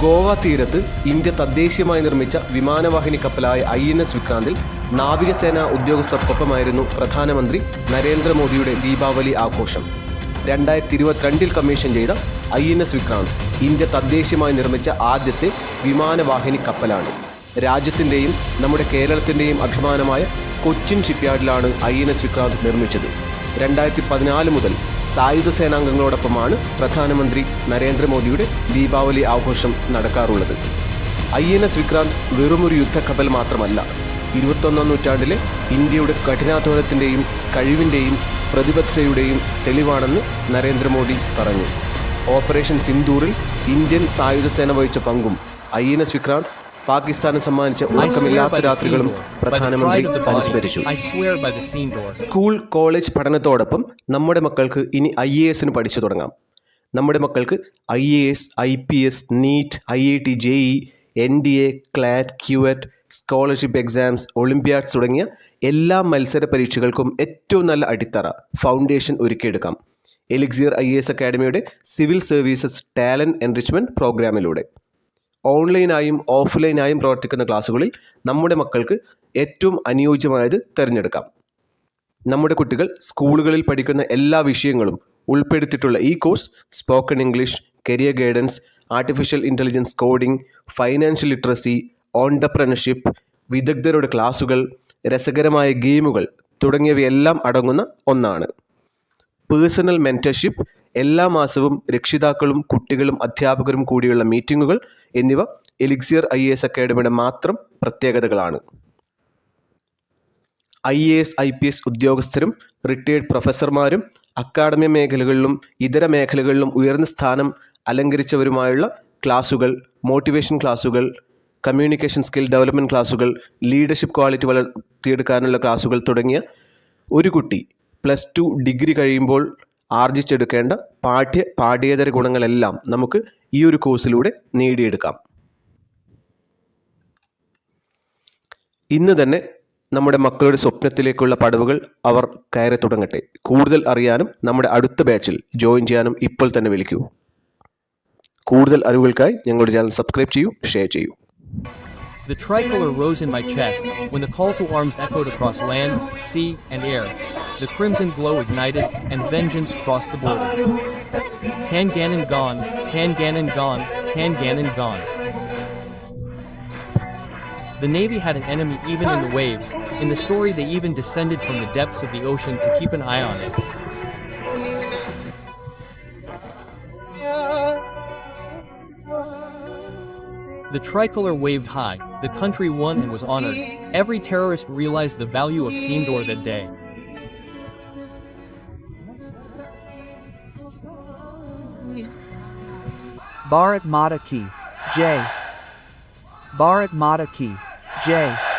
ഗോവ തീരത്ത് ഇന്ത്യ തദ്ദേശീയമായി നിർമ്മിച്ച വിമാനവാഹിനി കപ്പലായ ഐ എൻ എസ് വിക്രാന്തിൽ നാവികസേനാ ഉദ്യോഗസ്ഥർക്കൊപ്പമായിരുന്നു പ്രധാനമന്ത്രി നരേന്ദ്രമോദിയുടെ ദീപാവലി ആഘോഷം. രണ്ടായിരത്തി ഇരുപത്തിരണ്ടിൽ കമ്മീഷൻ ചെയ്ത I N S Vikrant India തദ്ദേശീയമായി നിർമ്മിച്ച ആദ്യത്തെ വിമാനവാഹിനി കപ്പലാണ്. രാജ്യത്തിന്റെയും നമ്മുടെ കേരളത്തിന്റെയും അഭിമാനമായ കൊച്ചിൻ ഷിപ്പ്യാർഡിലാണ് ഐ എൻ എസ് വിക്രാന്ത് നിർമ്മിച്ചത്. രണ്ടായിരത്തി പതിനാല് മുതൽ സായുധ സേനാംഗങ്ങളോടൊപ്പമാണ് പ്രധാനമന്ത്രി നരേന്ദ്രമോദിയുടെ ദീപാവലി ആഘോഷം നടക്കാറുള്ളത്. ഐ എൻ എസ് വിക്രാന്ത് വെറുമൊരു യുദ്ധക്കപ്പൽ മാത്രമല്ല ഇരുപത്തൊന്നാം നൂറ്റാണ്ടിലെ ഇന്ത്യയുടെ കഠിനാധ്വാനത്തിന്റെയും കഴിവിന്റെയും പ്രതിബദ്ധതയുടെയും തെളിവാണെന്ന് നരേന്ദ്രമോദി പറഞ്ഞു. ഓപ്പറേഷൻ സിന്ദൂറിൽ ഇന്ത്യൻ സായുധ സേന വഹിച്ച പങ്കും ഐ എൻ എസ് വിക്രാന്ത് പാകിസ്ഥാന് സമ്മാനിച്ച ഉറക്കമില്ലാത്ത രാത്രികളും പ്രധാനമന്ത്രി അനുസ്മരിച്ചു. സ്കൂൾ കോളേജ് പഠനത്തോടൊപ്പം നമ്മുടെ മക്കൾക്ക് ഇനി ഐ എ എസിന് പഠിച്ചു തുടങ്ങാം. നമ്മുടെ മക്കൾക്ക് I A S I P S NEET I I T J E N D A CLAT CUET scholarship exams olympiads തുടങ്ങിയ എല്ലാ മത്സര പരീക്ഷകൾക്കും ഏറ്റവും നല്ല അടിത്തറ ഫൗണ്ടേഷൻ ഒരുക്കിയെടുക്കാം. എലിക്സിയർ ഐ എസ് അക്കാഡമിയുടെ സിവിൽ സർവീസസ് ടാലന്റ് എൻറിച്ച്മെന്റ് പ്രോഗ്രാമിലൂടെ. ഓൺലൈനായും ഓഫ്ലൈനായും പ്രവർത്തിക്കുന്ന ക്ലാസ്സുകളിൽ നമ്മുടെ മക്കൾക്ക് ഏറ്റവും അനുയോജ്യമായത് തിരഞ്ഞെടുക്കാം. നമ്മുടെ കുട്ടികൾ സ്കൂളുകളിൽ പഠിക്കുന്ന എല്ലാ വിഷയങ്ങളും ഉൾപ്പെടുത്തിയിട്ടുള്ള ഈ course spoken English career guidance artificial intelligence coding financial literacy entrepreneurship വിദഗ്ധരുടെ ക്ലാസുകൾ രസകരമായ ഗെയിമുകൾ തുടങ്ങിയവയെല്ലാം അടങ്ങുന്ന ഒന്നാണ്. പേഴ്സണൽ മെന്റർഷിപ്പ് എല്ലാ മാസവും രക്ഷിതാക്കളും കുട്ടികളും അധ്യാപകരും കൂടിയുള്ള മീറ്റിങ്ങുകൾ എന്നിവ എലിക്സിയർ ഐ എ എസ് അക്കാഡമിയുടെ മാത്രം പ്രത്യേകതകളാണ്. I A S I P S ഉദ്യോഗസ്ഥരും റിട്ടയേർഡ് പ്രൊഫസർമാരും അക്കാഡമി മേഖലകളിലും ഇതര മേഖലകളിലും ഉയർന്ന സ്ഥാനം അലങ്കരിച്ചവരുമായുള്ള ക്ലാസുകൾ മോട്ടിവേഷൻ ക്ലാസുകൾ കമ്മ്യൂണിക്കേഷൻ സ്കിൽ ഡെവലപ്മെന്റ് ക്ലാസുകൾ ലീഡർഷിപ്പ് ക്വാളിറ്റി വളർത്തിയെടുക്കാനുള്ള ക്ലാസുകൾ തുടങ്ങിയ ഒരു കുട്ടി പ്ലസ് ടു ഡിഗ്രി കഴിയുമ്പോൾ ആർജിച്ചെടുക്കേണ്ട പാഠ്യ പാഠ്യേതര ഗുണങ്ങളെല്ലാം നമുക്ക് ഈ ഒരു കോഴ്സിലൂടെ നേടിയെടുക്കാം. ഇന്ന് തന്നെ നമ്മുടെ മക്കളുടെ സ്വപ്നത്തിലേക്കുള്ള പടവുകൾ അവർ കയറി തുടങ്ങട്ടെ. കൂടുതൽ അറിയാനും നമ്മുടെ അടുത്ത ബാച്ചിൽ ജോയിൻ ചെയ്യാനും ഇപ്പോൾ തന്നെ വിളിക്കൂ. കൂടുതൽ അറിവുകൾക്കായി ഞങ്ങളുടെ ചാനൽ സബ്സ്ക്രൈബ് ചെയ്യൂ ഷെയർ ചെയ്യൂ. The tricolor rose in my chest when the call to arms echoed across land, sea, and air. The crimson glow ignited, and vengeance crossed the border. Tanganan gone, Tanganan gone, Tanganan gone. The Navy had an enemy even in the waves. In the story, they even descended from the depths of the ocean to keep an eye on it. The tricolor waved high, the country won and was honored. Every terrorist realized the value of Sindor that day. Bharat Mata Ki Jai. Bharat Mata Ki Jai.